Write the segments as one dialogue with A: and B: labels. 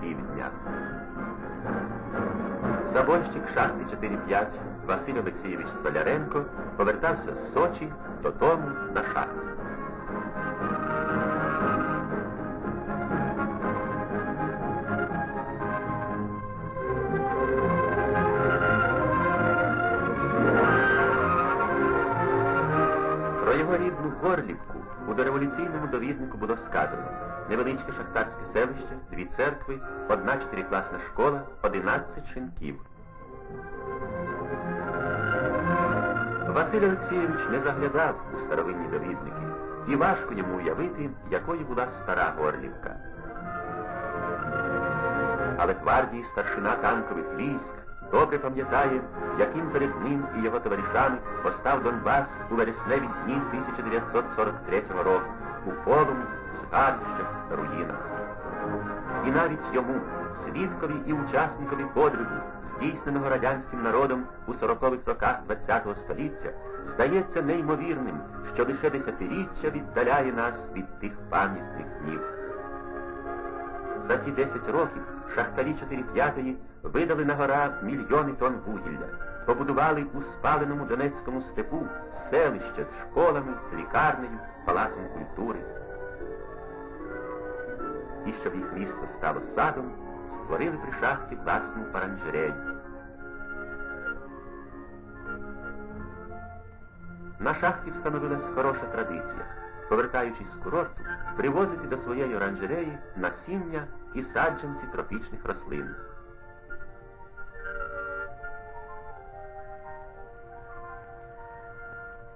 A: півдня. Забойщик шахти 4-5 Василь Олексійович Столяренко повертався з Сочі додому на шахту. Про його рідну Горлівку у дореволюційному довіднику було сказано невеличке шахтарське селище, дві церкви, одна чотирикласна школа, одинадцять шинків. Василь Олексійович не заглядав у старовинні довідники, і важко йому уявити, якою була стара Горлівка. Але гвардії старшина танкових військ добре пам'ятає, яким перед ним і його товаришами постав Донбас у вересневі дні 1943 року у полумі, згарищах, руїнах. І навіть йому, свідкові і учасникові подвигу, здійсненого радянським народом у 40-х роках ХХ століття, здається неймовірним, що лише десятиріччя віддаляє нас від тих пам'ятних днів. За ці 10 років шахтарі 4-5 видали на гора мільйони тонн вугілля, побудували у спаленому Донецькому степу селище з школами, лікарнею, палацом культури. І щоб їх місто стало садом, створили при шахті власну оранжерею. На шахті встановилась хороша традиція. Повертаючись з курорту, привозити до своєї оранжереї насіння і саджанці тропічних рослин.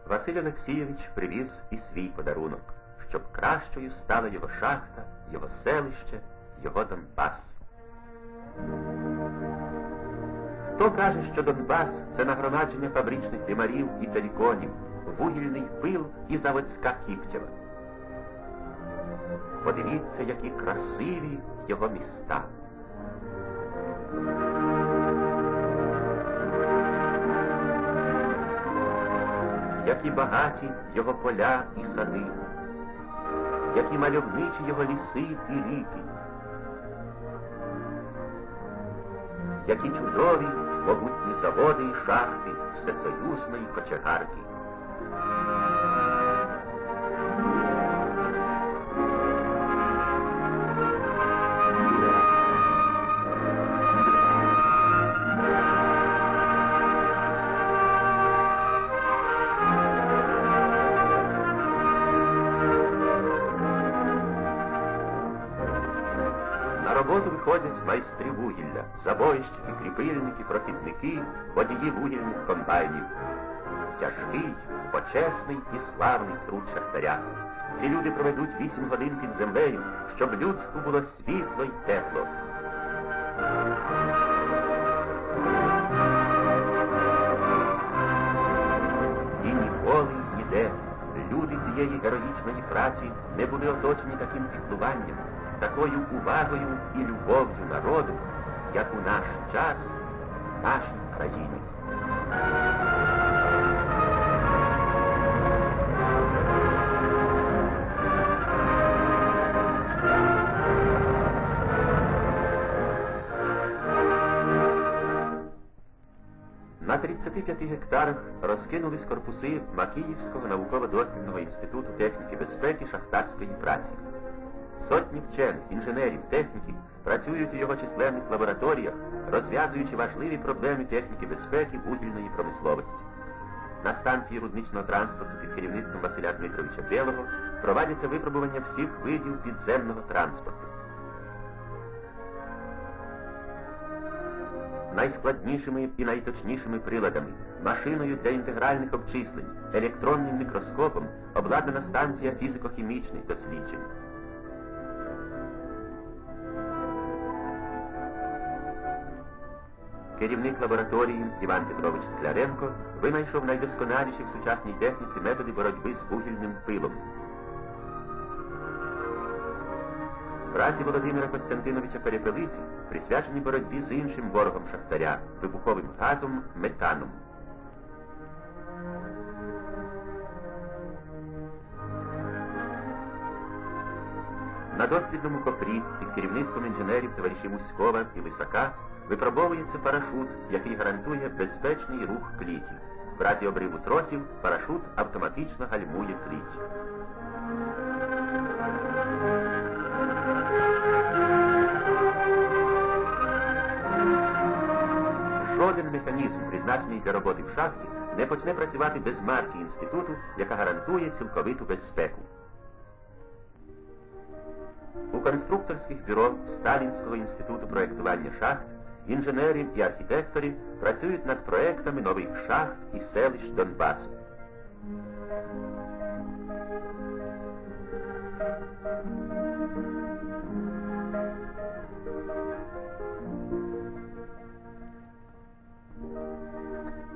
A: Василь Олексійович привіз і свій подарунок, щоб кращою стала його шахта, його селище, його Донбас. Хто каже, що Донбас це нагромадження фабричних димарів і теліконів, вугільний пил і заводська кіптєва? Подивіться, які красиві його міста. Які багаті його поля і сади, які мальовничі його ліси і ріки, які чудові могутні заводи і шахти всесоюзної кочегарки. Роботу виходять майстри вугілля, забойщики, кріпильники, прохідники, водії вугільних комбайнів. Тяжкий, почесний і славний труд шахтаря. Ці люди проведуть вісім годин під землею, щоб людству було світло й тепло. І ніколи ніде люди цієї героїчної праці не були оточені таким піклуванням, такою увагою і любов'ю народу, як у наш час в нашій країні. На 35 гектарах розкинулись корпуси Макіївського науково-дослідного інституту техніки безпеки шахтарської праці. Сотні вчених, інженерів, техніків працюють у його численних лабораторіях, розв'язуючи важливі проблеми техніки безпеки вугільної промисловості. На станції рудничного транспорту під керівництвом Василя Дмитровича Білого проводяться випробування всіх видів підземного транспорту. найскладнішими і найточнішими приладами, машиною для інтегральних обчислень, електронним мікроскопом обладнана станція фізико-хімічних досліджень. Керівник лабораторії Іван Петрович Скляренко винайшов найдосконаліші в сучасній техніці методи боротьби з вугільним пилом. Праці Володимира Костянтиновича Перепелиці присвячені боротьбі з іншим ворогом шахтаря вибуховим газом метаном. На дослідному копрі під керівництвом інженерів товаришів Муськова і Лисака випробовується парашут, який гарантує безпечний рух кліті. В разі обриву тросів парашут автоматично гальмує кліть. Жоден механізм, призначений для роботи в шахті, не почне працювати без марки інституту, яка гарантує цілковиту безпеку. У конструкторських бюро Сталінського інституту проєктування шахт інженерів і архітекторів працюють над проектами нових шахт і селищ Донбасу.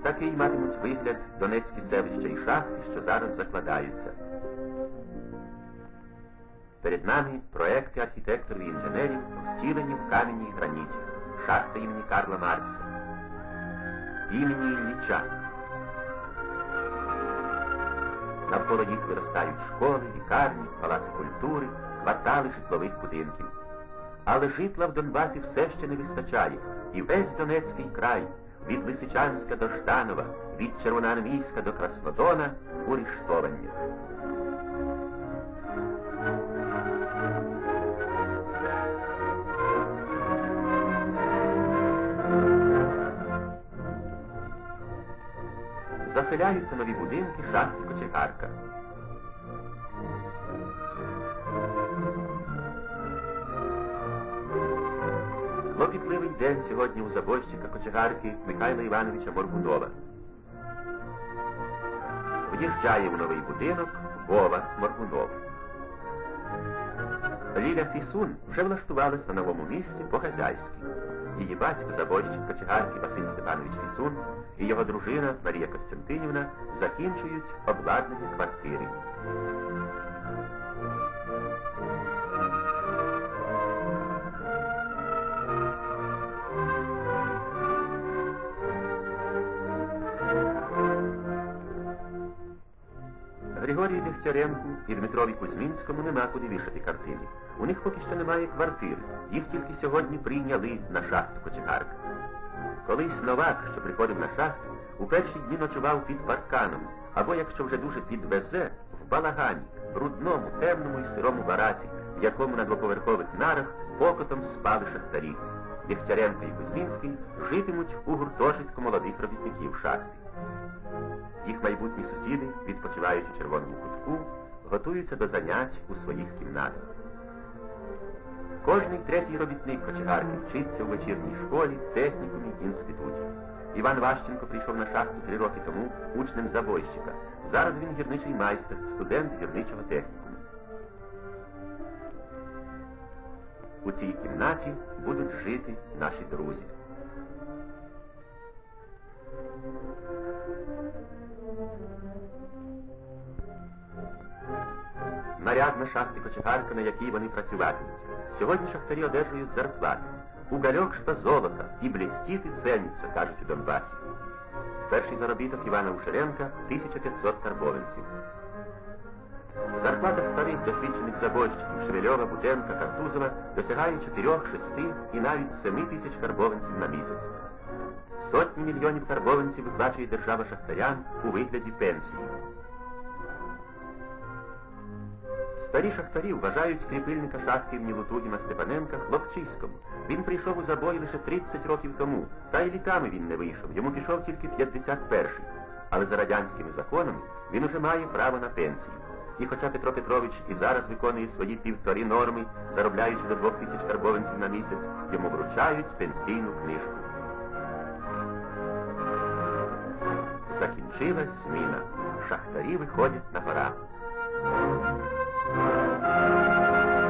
A: Такий матимуть вигляд Донецькі селища і шахти, що зараз закладаються. Перед нами проекти архітекторів і інженерів, втілені в камені граніті. Шахта імені Карла Маркса, імені Ілліча. Навколо їх виростають школи, лікарні, палаци культури, квартали житлових будинків. Але житла в Донбасі все ще не вистачає, і весь Донецький край, від Лисичанська до Жданова, від Червоноармійська до Краснодона, уріштовані. Заселяються нові будинки шахти Кочегарка. Клопітливий день сьогодні у забойщика кочегарки Михайла Івановича Моргунова. В'їжджає у новий будинок Вова Моргунов. Ліля Фісун вже влаштувалась на новому місці по-хазяйськи. Її батько, забойщик кочегарки Василь Степанович Фісун і його дружина Марія Костянтинівна закінчують обладнання квартири. Григорію Дегтяренку і Дмитрові Кузьмінському нема куди вішати картини. У них поки що немає квартир. Їх тільки сьогодні прийняли на шахту Кочегарка. Колись новак, що приходив на шахту, у перші дні ночував під парканом, або, якщо вже дуже підвезе, в балагані, брудному, темному і сирому бараці, в якому на двоповерхових нарах покотом спали шахтарі. Дегтяренко і Кузьмінський житимуть у гуртожитку молодих робітників шахти. Їх майбутні сусіди, відпочиваючи червоному кутку, готуються до занять у своїх кімнатах. Кожний третій робітник кочегарки вчиться у вечірній школі, технікумі, інституті. Іван Ващенко прийшов на шахту три роки тому учнем забойщика. Зараз він гірничий майстер, студент гірничого технікуму. У цій кімнаті будуть жити наші друзі. Нарядна шахти кочегарка, на якій вони працюватимуть. Сьогодні шахтарі одержують зарплату. Угольок що золота і блістіти цениться, кажуть у Донбасі. Перший заробіток Івана Ушеренка 1500 карбованців. Зарплата старих досвідчених забойщиків Шевельова, Бутенка, Картузова досягає 4, 6 і навіть 7 тисяч карбованців на місяць. Сотні мільйонів карбованців виплачує держава шахтарям у вигляді пенсії. Старі шахтарі вважають кріпильника шахти імені Степаненка хлопчиськом. Він прийшов у забої лише 30 років тому, та й літами він не вийшов, йому пішов тільки 51-й. Але за радянськими законами він уже має право на пенсію. І хоча Петро Петрович і зараз виконує свої півторі норми, заробляючи до двох тисяч карбованців на місяць, йому вручають пенсійну книжку. Закінчилась зміна. Шахтарі виходять на гора. Thank you.